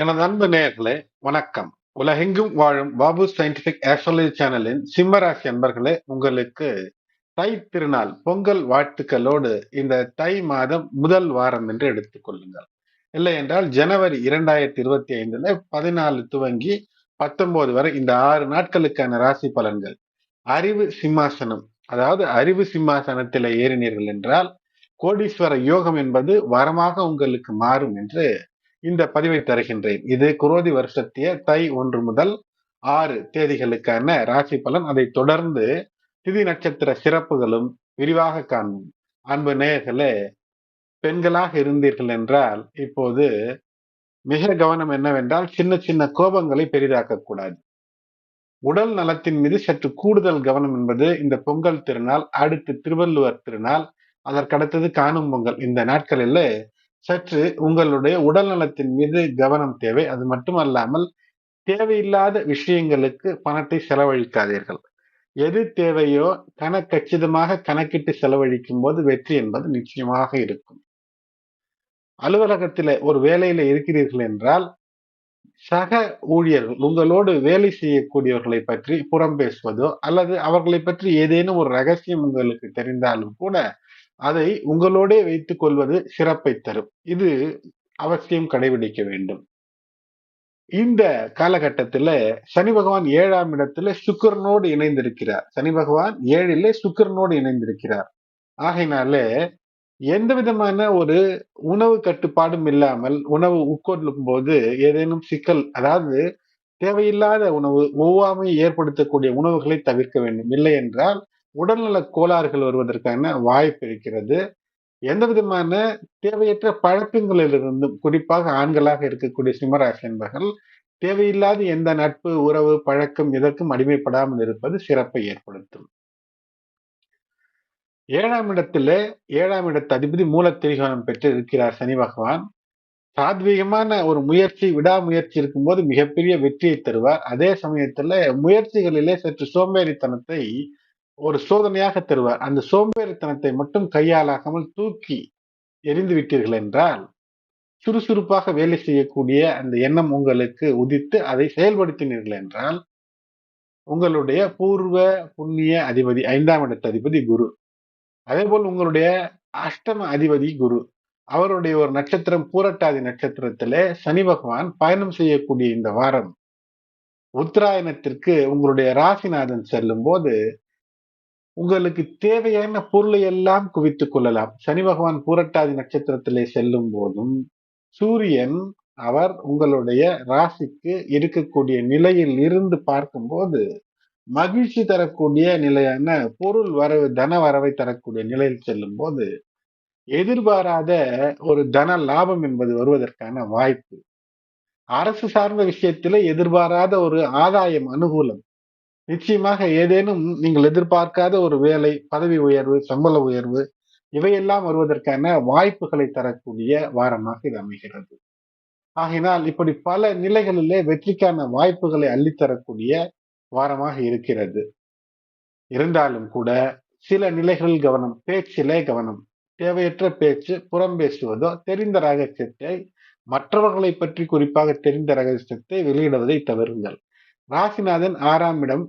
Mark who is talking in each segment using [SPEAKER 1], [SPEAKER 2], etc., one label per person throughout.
[SPEAKER 1] எனது அன்பு நேயர்களே வணக்கம். உலகெங்கும் வாழும் பாபு சயின்டிபிக் ஆஸ்ட்ராலஜி சேனலின் சிம்மராசி அன்பர்களே உங்களுக்கு தை திருநாள் பொங்கல் வாழ்த்துக்களோடு இந்த தை மாதம் முதல் வாரம் என்று எடுத்துக் கொள்ளுங்கள். இல்லை என்றால் ஜனவரி இரண்டாயிரத்தி இருபத்தி ஐந்துல பதினாலு துவங்கி பத்தொன்பது வரை இந்த ஆறு நாட்களுக்கான ராசி பலன்கள். அறிவு சிம்மாசனம். அதாவது அறிவு சிம்மாசனத்தில் ஏறினீர்கள் என்றால் கோடீஸ்வர யோகம் என்பது வரமாக உங்களுக்கு மாறும் என்று இந்த பதிவை தருகின்றேன். இது குரோதி வருஷத்திய தை ஒன்று முதல் ஆறு தேதிகளுக்கான ராசி பலன். அதை தொடர்ந்து திதி நட்சத்திர சிறப்புகளும் விரிவாக காண்போம். அன்பு நேயர்களே பெண்களாக இருந்தீர்கள் என்றால் இப்போது மிக கவனம் என்னவென்றால் சின்ன சின்ன கோபங்களை பெரிதாக்க கூடாது. உடல் நலத்தின் மீது சற்று கூடுதல் கவனம் என்பது இந்த பொங்கல் திருநாள் அடுத்து திருவள்ளுவர் திருநாள் அதற்கடுத்தது காணும் பொங்கல். இந்த நாட்களில் சற்று உங்களுடைய உடல் நலத்தின் மீது கவனம் தேவை. அது மட்டுமல்லாமல் தேவையில்லாத விஷயங்களுக்கு பணத்தை செலவழிக்காதீர்கள். எது தேவையோ கணக்கச்சிதமாக கணக்கிட்டு செலவழிக்கும் போது வெற்றி என்பது நிச்சயமாக இருக்கும். அலுவலகத்தில ஒரு வேலையில இருக்கிறீர்கள் என்றால் சக ஊழியர்கள் உங்களோடு வேலை செய்யக்கூடியவர்களை பற்றி புறம் பேசுவதோ அல்லது அவர்களை பற்றி ஏதேனும் ஒரு ரகசியம் உங்களுக்கு தெரிந்தாலும் கூட அதை உங்களோடே வைத்துக் கொள்வது சிறப்பை தரும். இது அவசியம் கடைபிடிக்க வேண்டும். இந்த காலகட்டத்துல சனி பகவான் ஏழாம் இடத்துல சுக்கரனோடு இணைந்திருக்கிறார். சனி பகவான் ஏழிலே சுக்கரனோடு இணைந்திருக்கிறார். ஆகையினாலே எந்த விதமான ஒரு உணவு கட்டுப்பாடும் இல்லாமல் உணவு உட்கொள்ளும் போது ஏதேனும் சிக்கல் அதாவது தேவையில்லாத உணவு ஒவ்வாமை ஏற்படுத்தக்கூடிய உணவுகளை தவிர்க்க வேண்டும். இல்லை என்றால் உடல்நல கோளாறுகள் வருவதற்கான வாய்ப்பு இருக்கிறது. எந்த விதமான தேவையற்ற பழக்கங்களிலிருந்தும் குறிப்பாக ஆண்களாக இருக்கக்கூடிய சிம்மராசி என்பர்கள் தேவையில்லாத எந்த நட்பு உறவு பழக்கம் இதற்கும் அடிமைப்படாமல் இருப்பது சிறப்பை ஏற்படுத்தும். ஏழாம் இடத்துல ஏழாம் இடத்து அதிபதி மூலத்திரிகோணம் பெற்று இருக்கிறார் சனி பகவான். சாத்வீகமான ஒரு முயற்சி விடாமுயற்சி இருக்கும்போது மிகப்பெரிய வெற்றியை தருவார். அதே சமயத்துல முயற்சிகளிலே சற்று சோம்பேறித்தனத்தை ஒரு சோதனையாக தருவார். அந்த சோம்பேறித்தனத்தை மட்டும் கையாளாகாமல் தூக்கி எரிந்து விட்டீர்கள் என்றால் சுறுசுறுப்பாக வேலை செய்யக்கூடிய அந்த எண்ணம் உங்களுக்கு உதித்து அதை செயல்படுத்தினீர்கள் என்றால் உங்களுடைய பூர்வ புண்ணிய அதிபதி ஐந்தாம் இடத்து அதிபதி குரு. அதே போல் உங்களுடைய அஷ்டம அதிபதி குரு. அவருடைய ஒரு நட்சத்திரம் பூரட்டாதி நட்சத்திரத்திலே சனி பகவான் பயணம் செய்யக்கூடிய இந்த வாரம் உத்தராயணத்திற்கு உங்களுடைய ராசிநாதன் செல்லும் போது உங்களுக்கு தேவையான பொருளை எல்லாம் குவித்துக் கொள்ளலாம். சனி பகவான் பூரட்டாதி நட்சத்திரத்திலே செல்லும் போதும் சூரியன் அவர் உங்களுடைய ராசிக்கு இருக்கக்கூடிய நிலையில் இருந்து பார்க்கும்போது மகிழ்ச்சி தரக்கூடிய நிலையான பொருள் வரவு தன வரவை தரக்கூடிய நிலையில் செல்லும் போது எதிர்பாராத ஒரு தன லாபம் என்பது வருவதற்கான வாய்ப்பு. அரசு சார்ந்த விஷயத்தில் எதிர்பாராத ஒரு ஆதாயம் அனுகூலம். நிச்சயமாக ஏதேனும் நீங்கள் எதிர்பார்க்காத ஒரு வேலை பதவி உயர்வு சம்பள உயர்வு இவையெல்லாம் வருவதற்கான வாய்ப்புகளை தரக்கூடிய வாரமாக இது அமைகிறது. ஆகினால் இப்படி பல நிலைகளிலே வெற்றிக்கான வாய்ப்புகளை அள்ளித்தரக்கூடிய வாரமாக இருக்கிறது. இருந்தாலும் கூட சில நிலைகளில் கவனம் பேச்சிலே கவனம் தேவையற்ற பேச்சு புறம் பேசுவதோ தெரிந்த ரகசியத்தை மற்றவர்களை பற்றி குறிப்பாக தெரிந்த ரகசியத்தை வெளியிடுவதை தவறுங்கள் ராசிநாதன் ஆறாம் இடம்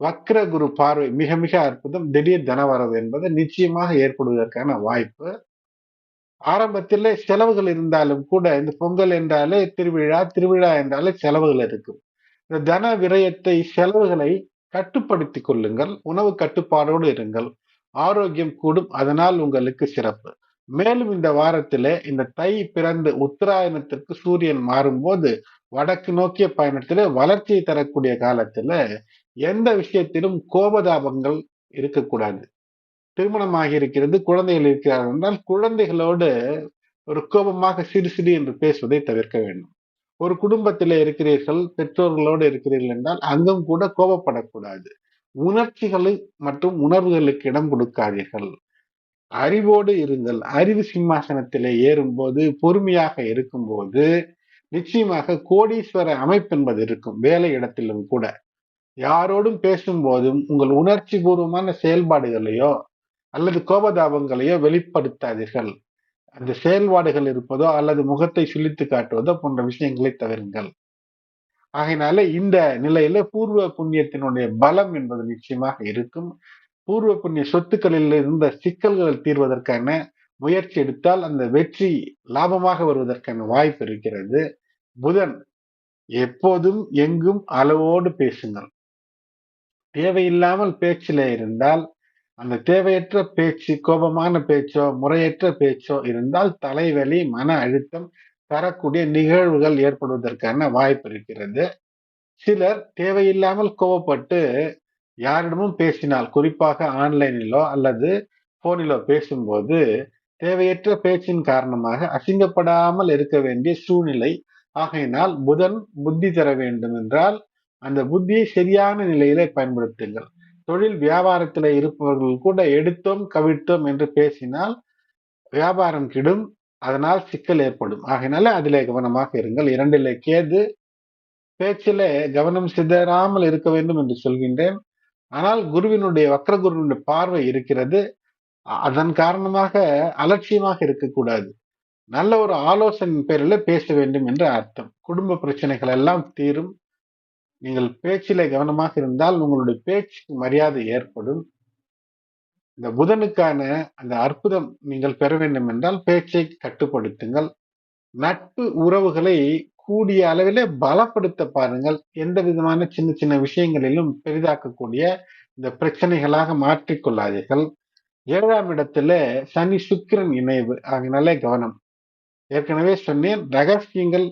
[SPEAKER 1] வக்ர குரு பார்வை மிக மிக அற்புதம். திடீர் தனவரவு என்பது நிச்சயமாக ஏற்படுவதற்கான வாய்ப்பு. ஆரம்பத்தில் செலவுகள் இருந்தாலும் கூட இந்த பொங்கல் என்றாலே திருவிழா திருவிழா என்றாலே செலவுகள் இருக்கும். இந்த தன விரயத்தை செலவுகளை கட்டுப்படுத்தி கொள்ளுங்கள். உணவு கட்டுப்பாடோடு இருங்கள். ஆரோக்கியம் கூடும். அதனால் உங்களுக்கு சிறப்பு. மேலும் இந்த வாரத்திலே இந்த தை பிறந்து உத்தராயணத்திற்கு சூரியன் மாறும்போது வடக்கு நோக்கிய பயணத்திலே வளர்ச்சியை தரக்கூடிய காலத்துல எந்த விஷயத்திலும் கோபதாபங்கள் இருக்கக்கூடாது. திருமணமாகி இருக்கிறது குழந்தைகள் இருக்கிறார்கள் என்றால் குழந்தைகளோடு ஒரு கோபமாக சிறு சிறு என்று பேசுவதை தவிர்க்க வேண்டும். ஒரு குடும்பத்தில் இருக்கிறீர்கள் பெற்றோர்களோடு இருக்கிறீர்கள் என்றால் அங்கும் கூட கோபப்படக்கூடாது. உணர்ச்சிகளை மற்றும் உணர்வுகளுக்கு இடம் கொடுக்காதீர்கள். அறிவோடு இருங்கள். அறிவு சிம்மாசனத்திலே ஏறும்போது பொறுமையாக இருக்கும்போது நிச்சயமாக கோடீஸ்வர அமைப்பு என்பது இருக்கும். வேலை இடத்திலும் கூட. யாரோடும் பேசும்போதும் உங்கள் உணர்ச்சி பூர்வமான செயல்பாடுகளையோ அல்லது கோபதாபங்களையோ வெளிப்படுத்தாதீர்கள். அந்த செயல்பாடுகள் இருப்பதோ அல்லது முகத்தை சுழித்து காட்டுவதோ போன்ற விஷயங்களை தவிருங்கள். ஆகையினால இந்த நிலையில பூர்வ புண்ணியத்தினுடைய பலம் என்பது நிச்சயமாக இருக்கும். பூர்வ புண்ணிய சொத்துக்களில் இருந்த சிக்கல்கள் தீர்வதற்கான முயற்சி எடுத்தால் அந்த வெற்றி லாபமாக வருவதற்கான வாய்ப்பு இருக்கிறது. புதன் எப்போதும் எங்கும் அளவோடு பேசுங்கள். தேவையில்லாமல் பேச்சில் இருந்தால் அந்த தேவையற்ற பேச்சு கோபமான பேச்சோ முறையற்ற பேச்சோ இருந்தால் தலைவலி மன அழுத்தம் தரக்கூடிய நிகழ்வுகள் ஏற்படுவதற்கான வாய்ப்பு இருக்கிறது. சிலர் தேவையில்லாமல் கோபப்பட்டு யாரிடமும் பேசினால் குறிப்பாக ஆன்லைனிலோ அல்லது போனிலோ பேசும்போது தேவையற்ற பேச்சின் காரணமாக அசிங்கப்படாமல் இருக்க வேண்டிய சூழ்நிலை. ஆகையினால் புதன் புத்தி தர வேண்டும் என்றால் அந்த புத்தியை சரியான நிலையிலே பயன்படுத்துங்கள். தொழில் வியாபாரத்தில் இருப்பவர்கள் கூட எடுத்தோம் கவிழ்த்தோம் என்று பேசினால் வியாபாரம் கிடும் அதனால் சிக்கல் ஏற்படும். ஆகையினால அதிலே கவனமாக இருங்கள். இரண்டிலே கேது பேச்சில கவனம் சிதறாமல் இருக்க வேண்டும் என்று சொல்கின்றேன். ஆனால் குருவினுடைய வக்ர குருவினுடைய பார்வை இருக்கிறது. அதன் காரணமாக அலட்சியமாக இருக்கக்கூடாது. நல்ல ஒரு ஆலோசனை பேரில் பேச வேண்டும் என்று அர்த்தம். குடும்ப பிரச்சனைகள் எல்லாம் தீரும். நீங்கள் பேச்சிலே கவனமாக இருந்தால் உங்களுடைய பேச்சுக்கு மரியாதை ஏற்படும். இந்த புதனுக்கான அந்த அற்புதம் நீங்கள் பெற வேண்டும் என்றால் பேச்சை கட்டுப்படுத்துங்கள். நட்பு உறவுகளை கூடிய அளவிலே பலப்படுத்த பாருங்கள். எந்த விதமான சின்ன சின்ன விஷயங்களிலும் பெரிதாக்கக்கூடிய இந்த பிரச்சனைகளாக மாற்றிக்கொள்ளாதீர்கள் ஏழாம் இடத்துல சனி சுக்கிரன் இணைவு. ஆகினாலே கவனம். ஏற்கனவே சொன்னேன் ரகசியங்கள்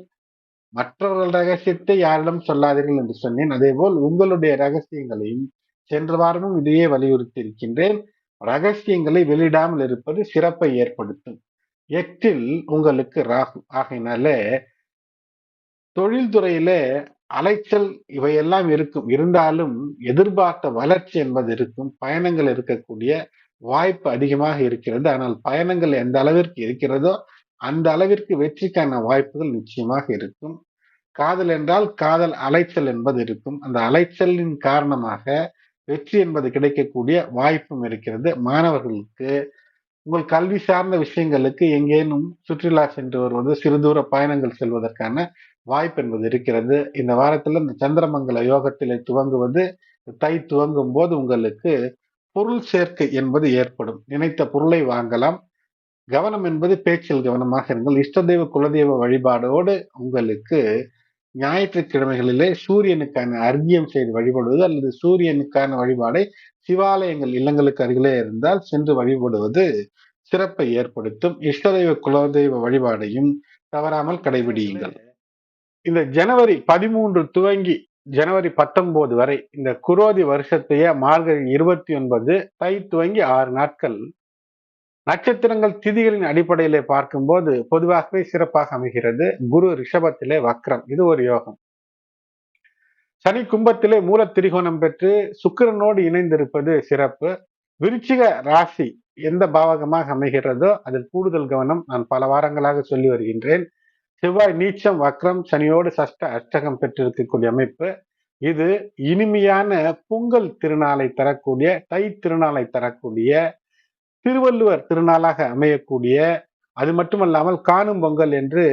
[SPEAKER 1] மற்றவர்கள் ரகசியத்தை யாரிடம் சொல்லாதீர்கள் என்று சொன்னேன். அதே போல் உங்களுடைய ரகசியங்களையும் சென்ற வாரமும் இதையே வலியுறுத்தி இருக்கின்றேன் ரகசியங்களை வெளியிடாமல் இருப்பது சிறப்பை ஏற்படுத்தும். எட்டில் உங்களுக்கு ராகு. ஆகையினால தொழில்துறையில அலைச்சல் இவையெல்லாம் இருக்கும். இருந்தாலும் எதிர்பார்த்த வளர்ச்சி என்பது இருக்கும். பயணங்கள் இருக்கக்கூடிய வாய்ப்பு அதிகமாக இருக்கிறது. ஆனால் பயணங்கள் எந்த அளவிற்கு இருக்கிறதோ அந்த அளவிற்கு வெற்றிக்கான வாய்ப்புகள் நிச்சயமாக இருக்கும். காதல் என்றால் காதல் அலைச்சல் என்பது இருக்கும். அந்த அலைச்சலின் காரணமாக வெற்றி என்பது கிடைக்கக்கூடிய வாய்ப்பும் இருக்கிறது. மாணவர்களுக்கு உங்கள் கல்வி சார்ந்த விஷயங்களுக்கு எங்கேனும் சுற்றுலா சென்று வருவது சிறு தூர பயணங்கள் செல்வதற்கான வாய்ப்பு என்பது இருக்கிறது. இந்த வாரத்தில் இந்த சந்திரமங்கல யோகத்திலே துவங்குவது தை துவங்கும் போது உங்களுக்கு பொருள் சேர்க்கை என்பது ஏற்படும். நினைத்த பொருளை வாங்கலாம். கவனம் என்பது பேச்சில் கவனமாக இருங்கள். இஷ்ட தெய்வ குலதெய்வ வழிபாடோடு உங்களுக்கு ஞாயிற்றுக்கிழமைகளிலே சூரியனுக்கான அர்க்கியம் செய்து வழிபடுவது அல்லது சூரியனுக்கான வழிபாடை சிவாலயங்கள் இல்லங்களுக்கு அருகிலே இருந்தால் சென்று வழிபடுவது சிறப்பை ஏற்படுத்தும். இஷ்டதெய்வ குலதெய்வ வழிபாடையும் தவறாமல் கடைபிடியுங்கள். இந்த ஜனவரி பதிமூன்று துவங்கி ஜனவரி பத்தொன்பது வரை இந்த குரோதி வருஷத்தைய மார்கழி இருபத்தி ஒன்பது தை துவங்கி ஆறு நாட்கள் நட்சத்திரங்கள் திதிகளின் அடிப்படையிலே பார்க்கும்போது பொதுவாகவே சிறப்பாக அமைகிறது. குரு ரிஷபத்திலே வக்ரம். இது ஒரு யோகம். சனி கும்பத்திலே மூல திரிகோணம் பெற்று சுக்கிரனோடு இணைந்திருப்பது சிறப்பு. விருச்சிக ராசி எந்த பாவகமாக அமைகிறதோ அதில் கூடுதல் கவனம் நான் பல வாரங்களாக சொல்லி வருகின்றேன். செவ்வாய் நீச்சம் வக்ரம் சனியோடு சஷ்ட அஷ்டகம் பெற்றிருக்கக்கூடிய அமைப்பு. இது இனிமையான பொங்கல் திருநாளை தரக்கூடிய தை திருநாளை தரக்கூடிய திருவள்ளுவர் திருநாளாக அமையக்கூடிய அது மட்டுமல்லாமல் காணும் பொங்கல் என்று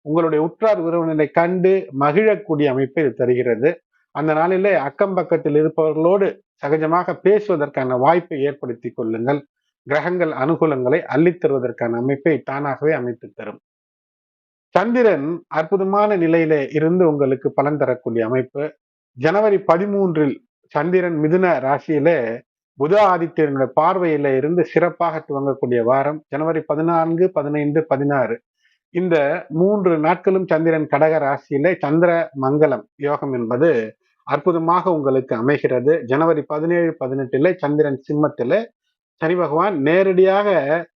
[SPEAKER 1] உங்களுடைய உற்றார் உறவினரை கண்டு மகிழக்கூடிய அமைப்பை இது தருகிறது. அந்த நாளிலே அக்கம் பக்கத்தில் இருப்பவர்களோடு சகஜமாக பேசுவதற்கான வாய்ப்பை ஏற்படுத்தி கொள்ளுங்கள். கிரகங்கள் அனுகூலங்களை அள்ளித் தருவதற்கான அமைப்பை தானாகவே அமைத்து தரும். சந்திரன் அற்புதமான நிலையில இருந்து உங்களுக்கு பலன் தரக்கூடிய அமைப்பு. ஜனவரி பதிமூன்றில் சந்திரன் மிதுன ராசியில புத ஆதித்யனுடைய பார்வையில இருந்து சிறப்பாக துவங்கக்கூடிய வாரம் ஜனவரி பதினான்கு பதினைந்து பதினாறு. இந்த மூன்று நாட்களும் சந்திரன் கடக ராசியில சந்திர மங்கலம் யோகம் என்பது அற்புதமாக உங்களுக்கு அமைகிறது. ஜனவரி பதினேழு பதினெட்டுல சந்திரன் சிம்மத்தில சனி பகவான் நேரடியாக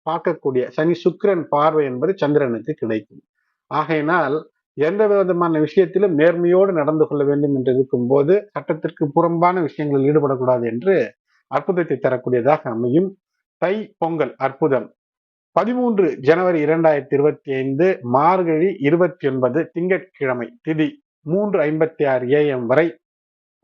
[SPEAKER 1] பார்க்கக்கூடிய சனி சுக்கிரன் பார்வை என்பது சந்திரனுக்கு கிடைக்கும். ஆகையினால் எந்த விதமான விஷயத்திலும் நேர்மையோடு நடந்து கொள்ள வேண்டும் என்று இருக்கும் போது சட்டத்திற்கு புறம்பான விஷயங்களில் ஈடுபடக்கூடாது என்று அற்புதத்தை தரக்கூடியதாக அமையும். தை பொங்கல் அற்புதம். பதிமூன்று ஜனவரி இரண்டாயிரத்தி இருபத்தி ஐந்து மார்கழி இருபத்தி ஒன்பது திங்கட்கிழமை திதி மூன்று ஐம்பத்தி ஆறு ஏஎம் வரை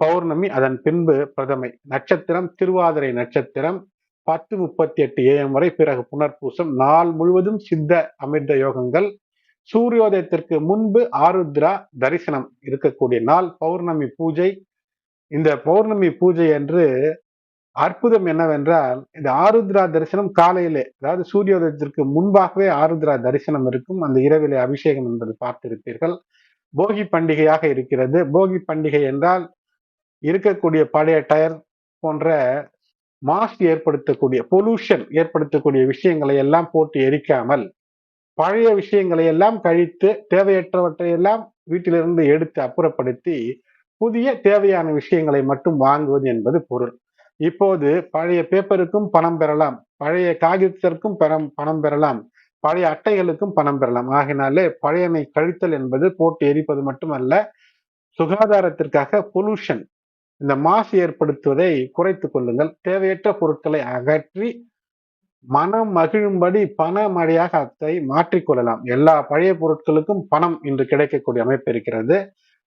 [SPEAKER 1] பௌர்ணமி அதன் பின்பு பிரதமை நட்சத்திரம் திருவாதிரை நட்சத்திரம் பத்து முப்பத்தி எட்டு ஏஎம் வரை பிறகு புனர்பூசம் நாள் முழுவதும் சித்த அமிர்த யோகங்கள். சூரியோதயத்திற்கு முன்பு ஆருத்ரா தரிசனம் இருக்கக்கூடிய நாள் பௌர்ணமி பூஜை. இந்த பௌர்ணமி பூஜை என்று அற்புதம் என்னவென்றால் இந்த ஆருத்ரா தரிசனம் காலையிலே அதாவது சூரியோதயத்திற்கு முன்பாகவே ஆருத்ரா தரிசனம் இருக்கும். அந்த இரவிலே அபிஷேகம் என்பது பார்த்திருப்பீர்கள். போகி பண்டிகையாக இருக்கிறது. போகி பண்டிகை என்றால் இருக்கக்கூடிய பழைய டயர் போன்ற மாசு ஏற்படுத்தக்கூடிய பொல்யூஷன் ஏற்படுத்தக்கூடிய விஷயங்களை எல்லாம் போட்டு எரிக்காமல் பழைய விஷயங்களை எல்லாம் கழித்து தேவையற்றவற்றை எல்லாம் வீட்டிலிருந்து எடுத்து அப்புறப்படுத்தி புதிய தேவையான விஷயங்களை மட்டும் வாங்குவது என்பது பொருள். இப்போது பழைய பேப்பருக்கும் பணம் பெறலாம். பழைய காகிதத்திற்கும் பெறம் பணம் பெறலாம். பழைய அட்டைகளுக்கும் பணம் பெறலாம். ஆகினாலே பழையமை கழித்தல் என்பது போட்டு எரிப்பது மட்டுமல்ல சுகாதாரத்திற்காக பொல்யூஷன் இந்த மாசு ஏற்படுத்துவதை குறைத்துக் கொள்ளுங்கள். தேவையற்ற பொருட்களை அகற்றி மனம் மகிழும்படி பண மழையாக அதை மாற்றிக்கொள்ளலாம் எல்லா பழைய பொருட்களுக்கும் பணம் இன்று கிடைக்கக்கூடிய அமைப்பு இருக்கிறது.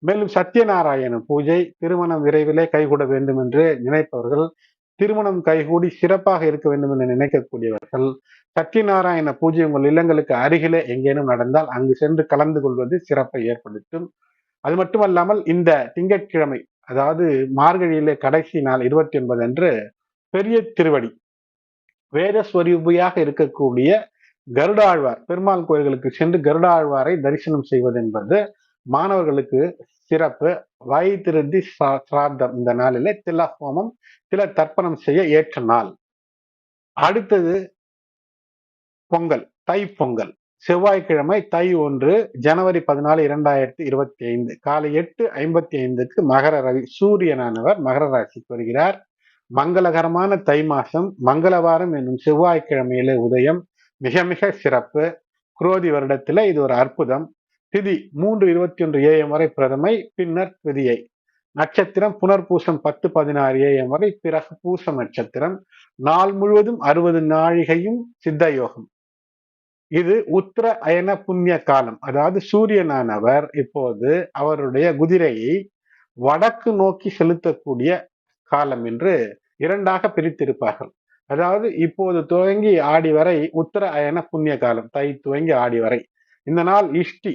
[SPEAKER 1] மேலும் சத்யநாராயண பூஜை திருமணம் விரைவிலே கைகூட வேண்டும் என்று நினைப்பவர்கள் திருமணம் கைகூடி சிறப்பாக இருக்க வேண்டும் என்று நினைக்கக்கூடியவர்கள் சத்யநாராயண பூஜை உங்கள் இல்லங்களுக்கு அருகிலே எங்கேனும் நடந்தால் அங்கு சென்று கலந்து கொள்வது சிறப்பை ஏற்படுத்தும். அது மட்டுமல்லாமல் இந்த திங்கட்கிழமை அதாவது மார்கழியிலே கடைசி நாள் இருபத்தி ஒன்பது அன்று பெரிய திருவடி வேதஸ்வரூபியாக இருக்கக்கூடிய கருடாழ்வார் பெருமாள் கோயில்களுக்கு சென்று கருடாழ்வாரை தரிசனம் செய்வது என்பது மாணவர்களுக்கு சிறப்பு. வயிற்றிருந்தி சிராத்தம் இந்த நாளிலே தில ஹோமம் தில தர்ப்பணம் செய்ய ஏற்ற நாள். அடுத்தது பொங்கல் தை பொங்கல். செவ்வாய்க்கிழமை தை ஒன்று ஜனவரி பதினாலு இரண்டாயிரத்தி இருபத்தி ஐந்து காலை எட்டு ஐம்பத்தி ஐந்துக்கு மகர ரவி சூரியனானவர் மகர ராசிக்கு வருகிறார். மங்களகரமான தை மாசம் மங்களவாரம் என்னும் செவ்வாய்க்கிழமையிலே உதயம் மிக மிக சிறப்பு. குரோதி வருடத்துல இது ஒரு அற்புதம். திதி மூன்று இருபத்தி ஒன்று ஏஎம் வரை பிரதமை பின்னர் திதியை. நட்சத்திரம் புனர்பூசம் பத்து பதினாறு ஏஎம் வரை பிறகு பூசம் நட்சத்திரம். நாள் முழுவதும் அறுபது நாழிகையும் சித்த யோகம். இது உத்தர அயன புண்ணிய காலம். அதாவது சூரியனானவர் இப்போது அவருடைய குதிரையை வடக்கு நோக்கி செலுத்தக்கூடிய காலம் என்று இரண்டாக பிரித்திருப்பார்கள். அதாவது இப்போது துவங்கி ஆடி வரை உத்தர அயன புண்ணிய காலம். தை துவங்கி ஆடி வரை. இந்த நாள் இஷ்டி.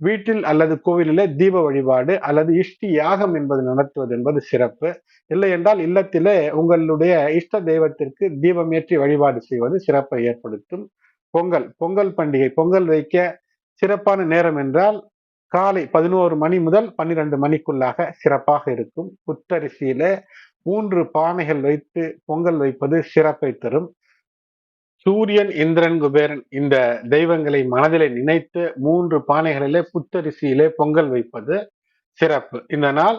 [SPEAKER 1] வீட்டில் அல்லது கோவிலிலே தீப வழிபாடு அல்லது இஷ்டி யாகம் என்பது நடத்துவது என்பது சிறப்பு. இல்லை என்றால் இல்லத்திலே உங்களுடைய இஷ்ட தெய்வத்திற்கு தீபம் ஏற்றி வழிபாடு செய்வது சிறப்பை ஏற்படுத்தும். பொங்கல் பொங்கல் பண்டிகை பொங்கல் வைக்க சிறப்பான நேரம் என்றால் காலை பதினோரு மணி முதல் பன்னிரண்டு மணிக்குள்ளாக சிறப்பாக இருக்கும். புத்தரிசியில மூன்று பானைகள் வைத்து பொங்கல் வைப்பது சிறப்பை தரும். சூரியன் இந்திரன் குபேரன் இந்த தெய்வங்களை மனதிலே நினைத்து மூன்று பானைகளிலே புத்தரிசியிலே பொங்கல் வைப்பது சிறப்பு. இந்த நாள்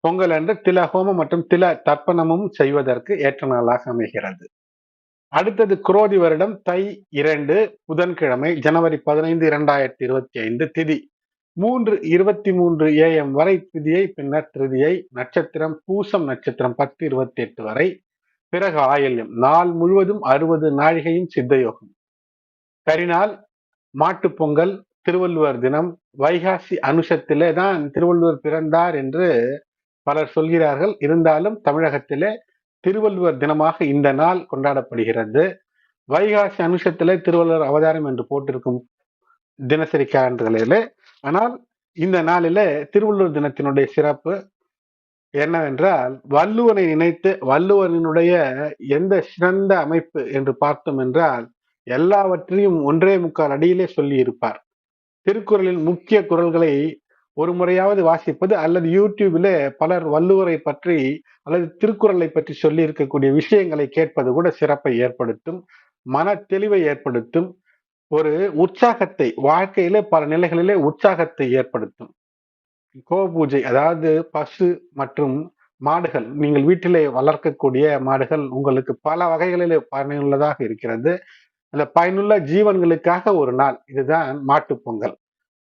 [SPEAKER 1] பொங்கல் அன்று தில ஹோமம் மற்றும் தில தர்ப்பணமும் செய்வதற்கு ஏற்ற நாளாக அமைகிறது. அடுத்தது குரோதி வருடம் தை இரண்டு புதன்கிழமை ஜனவரி பதினைந்து இரண்டாயிரத்தி இருபத்தி ஐந்து திதி. மூன்று இருபத்தி மூன்று ஏஎம் வரை திதியை பின்னர் திருதியை நட்சத்திரம் பூசம் நட்சத்திரம் பத்து இருபத்தி எட்டு வரை பிறகு ஆயல்யம். நாள் முழுவதும் அறுபது நாழிகையும் சித்தயோகம். கரிநாள் மாட்டு பொங்கல் திருவள்ளுவர் தினம் வைகாசி அனுஷத்திலே தான் திருவள்ளுவர் பிறந்தார் என்று பலர் சொல்கிறார்கள். இருந்தாலும் தமிழகத்திலே திருவள்ளுவர் தினமாக இந்த நாள் கொண்டாடப்படுகிறது. வைகாசி அனுஷத்திலே திருவள்ளுவர் அவதாரம் என்று போட்டிருக்கும் தினசரி கேலண்டர்களிலே. ஆனால் இந்த நாளிலே திருவள்ளுவர் தினத்தினுடைய சிறப்பு என்னவென்றால் வள்ளுவனை நினைத்து வள்ளுவனினுடைய எந்த சிறந்த அமைப்பு என்று பார்த்தோம் என்றால் எல்லாவற்றையும் ஒன்றே முக்கால் அடியிலே சொல்லி இருப்பார் திருக்குறளின் முக்கிய குரல்களை ஒரு முறையாவது வாசிப்பது அல்லது யூடியூபிலே பலர் வள்ளுவரை பற்றி அல்லது திருக்குறளை பற்றி சொல்லி இருக்கக்கூடிய விஷயங்களை கேட்பது கூட சிறப்பை ஏற்படுத்தும் மன தெளிவை ஏற்படுத்தும் ஒரு உற்சாகத்தை வாழ்க்கையிலே பல நிலைகளிலே உற்சாகத்தை ஏற்படுத்தும். கோ பூஜை அதாவது பசு மற்றும் மாடுகள் நீங்கள் வீட்டிலே வளர்க்கக்கூடிய மாடுகள் உங்களுக்கு பல வகைகளிலே பயனுள்ளதாக இருக்கிறது. அந்த பயனுள்ள ஜீவன்களுக்காக ஒரு நாள் இதுதான் மாட்டு பொங்கல்.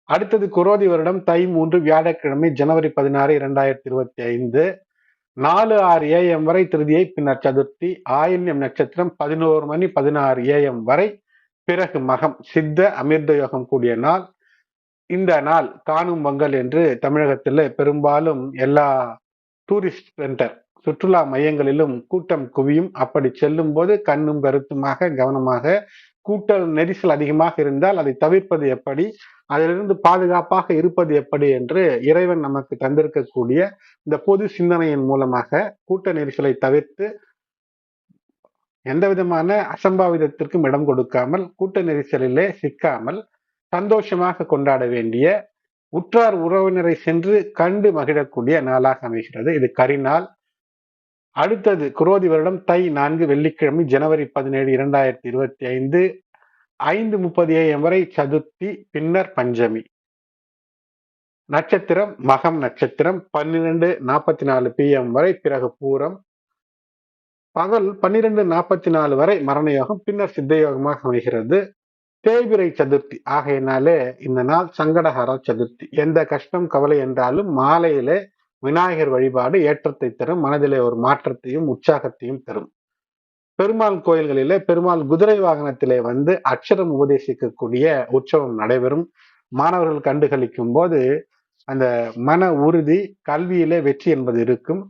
[SPEAKER 1] அடுத்தது குரோதி வருடம் தை மூன்று வியாழக்கிழமை ஜனவரி பதினாறு இரண்டாயிரத்தி இருபத்தி ஐந்து. நாலு ஆறு ஏஎம் வரை திருதியை பின்னர் சதுர்த்தி ஆயில்யம் நட்சத்திரம் பதினோரு மணி பதினாறு ஏஎம் வரை பிறகு மகம் சித்த அமிர்த யோகம் கூடிய நாள். இந்த நாள் காணும் பொங்கல் என்று தமிழகத்தில் பெரும்பாலும் எல்லா டூரிஸ்ட் சென்டர் சுற்றுலா மையங்களிலும் கூட்டம் குவியும். அப்படி செல்லும் போது கண்ணும் கருத்துமாக கவனமாக கூட்டல் நெரிசல் அதிகமாக இருந்தால் அதை தவிர்ப்பது எப்படி அதிலிருந்து பாதுகாப்பாக இருப்பது எப்படி என்று இறைவன் நமக்கு தந்திருக்கக்கூடிய இந்த பொது சிந்தனையின் மூலமாக கூட்ட நெரிசலை தவிர்த்து எந்த விதமான அசம்பாவிதத்திற்கும் இடம் கொடுக்காமல் கூட்ட நெரிசலிலே சிக்காமல் சந்தோஷமாக கொண்டாட வேண்டிய உற்றார் உறவினரை சென்று கண்டு மகிழக்கூடிய நாளாக அமைகிறது. இது கரிநாள். அடுத்தது குரோதி வருடம் தை நான்கு வெள்ளிக்கிழமை ஜனவரி பதினேழு இரண்டாயிரத்தி இருபத்தி ஐந்து ஐந்து முப்பது ஏஎம் வரை சதுர்த்தி பின்னர் பஞ்சமி. நட்சத்திரம் மகம் நட்சத்திரம் பன்னிரெண்டு நாற்பத்தி நாலு பிஎம் வரை பிறகு பூரம். பகல் பன்னிரெண்டு நாற்பத்தி நாலு வரை மரண யோகம் பின்னர் சித்த யோகமாக அமைகிறது. தேய்பிரை சதுர்த்தி. ஆகையினாலே இந்த நாள் சங்கடஹர சதுர்த்தி. எந்த கஷ்டம் கவலை என்றாலும் மாலையிலே விநாயகர் வழிபாடு ஏற்றத்தை தரும். மனதிலே ஒரு மாற்றத்தையும் உற்சாகத்தையும் தரும். பெருமாள் கோயில்களிலே பெருமாள் குதிரை வாகனத்திலே வந்து அக்ஷரம் உபதேசிக்கக்கூடிய உற்சவம் நடைபெறும். மாணவர்கள் கண்டுகளிக்கும் போது அந்த மன உறுதி கல்வியிலே வெற்றி என்பது இருக்கும்.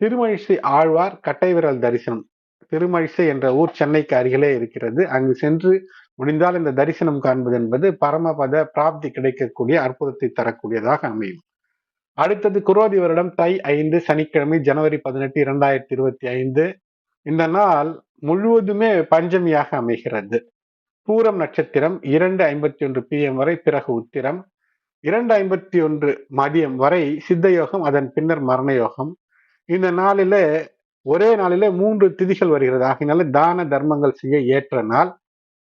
[SPEAKER 1] திருமழிசை ஆழ்வார் கட்டை விரல் தரிசனம். திருமழிசை என்ற ஊர் சென்னைக்கு அருகிலே இருக்கிறது. அங்கு சென்று முடிந்தால் இந்த தரிசனம் காண்பது என்பது பரமபத பிராப்தி கிடைக்கக்கூடிய அற்புதத்தை தரக்கூடியதாக அமையும். அடுத்தது குரோதி வருடம் தை ஐந்து சனிக்கிழமை ஜனவரி பதினெட்டு இரண்டாயிரத்தி இருபத்தி ஐந்து. இந்த நாள் முழுவதுமே பஞ்சமியாக அமைகிறது. பூரம் நட்சத்திரம் இரண்டு ஐம்பத்தி ஒன்று பிஎம் வரை பிறகு உத்திரம் இரண்டு ஐம்பத்தி ஒன்று மதியம் வரை சித்த யோகம் அதன் பின்னர் மரண யோகம். இந்த நாளில ஒரே நாளில மூன்று திதிகள் வருகிறது. ஆகினால தான தர்மங்கள் செய்ய ஏற்ற நாள்.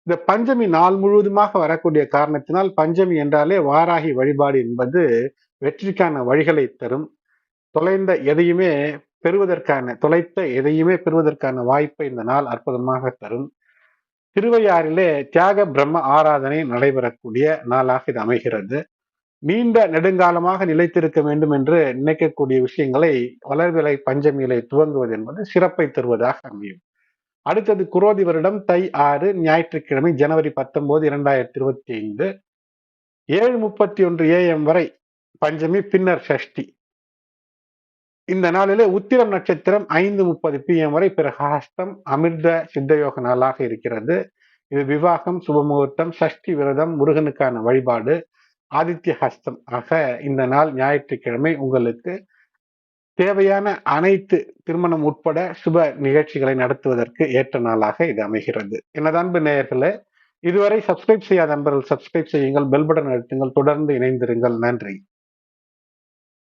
[SPEAKER 1] இந்த பஞ்சமி நாள் முழுவதுமாக வரக்கூடிய காரணத்தினால் பஞ்சமி என்றாலே வாராகி வழிபாடு என்பது வெற்றிக்கான வழிகளை தரும். தொலைந்த எதையுமே பெறுவதற்கான தொலைத்த எதையுமே பெறுவதற்கான வாய்ப்பை இந்த நாள் அற்புதமாக தரும். திருவையாறிலே தியாக பிரம்ம ஆராதனை நடைபெறக்கூடிய நாளாக இது அமைகிறது. நீண்ட நெடுங்காலமாக நிலைத்திருக்க வேண்டும் என்று நினைக்கக்கூடிய விஷயங்களை வளர்விலை பஞ்சமியிலை துவங்குவது என்பது சிறப்பை தருவதாக அமையும். அடுத்தது குரோதி வருடம் தை ஆறு ஞாயிற்றுக்கிழமை ஜனவரி பத்தொன்பது இரண்டாயிரத்தி இருபத்தி ஐந்து ஏழு முப்பத்தி ஒன்று ஏஎம் வரை பஞ்சமி பின்னர் ஷஷ்டி. இந்த நாளிலே உத்திரம் நட்சத்திரம் ஐந்து முப்பது பிஎம் வரை பிரகாஷ்டம் அமிர்த சித்தயோக நாளாக இருக்கிறது. இது விவாகம் சுபமுகூர்த்தம் சஷ்டி விரதம் முருகனுக்கான வழிபாடு ஆதித்ய ஹஸ்தம் ஆக இந்த நாள் ஞாயிற்றுக்கிழமை உங்களுக்கு தேவையான அனைத்து திருமணம் உட்பட சுப நிகழ்ச்சிகளை நடத்துவதற்கு ஏற்ற நாளாக இது அமைகிறது. எனது அன்பு நேயர்களே இதுவரை சப்ஸ்கிரைப் செய்யாத நண்பர்கள் சப்ஸ்கிரைப் செய்யுங்கள் பெல் பட்டன் அழுத்துங்கள் தொடர்ந்து இணைந்திருங்கள். நன்றி.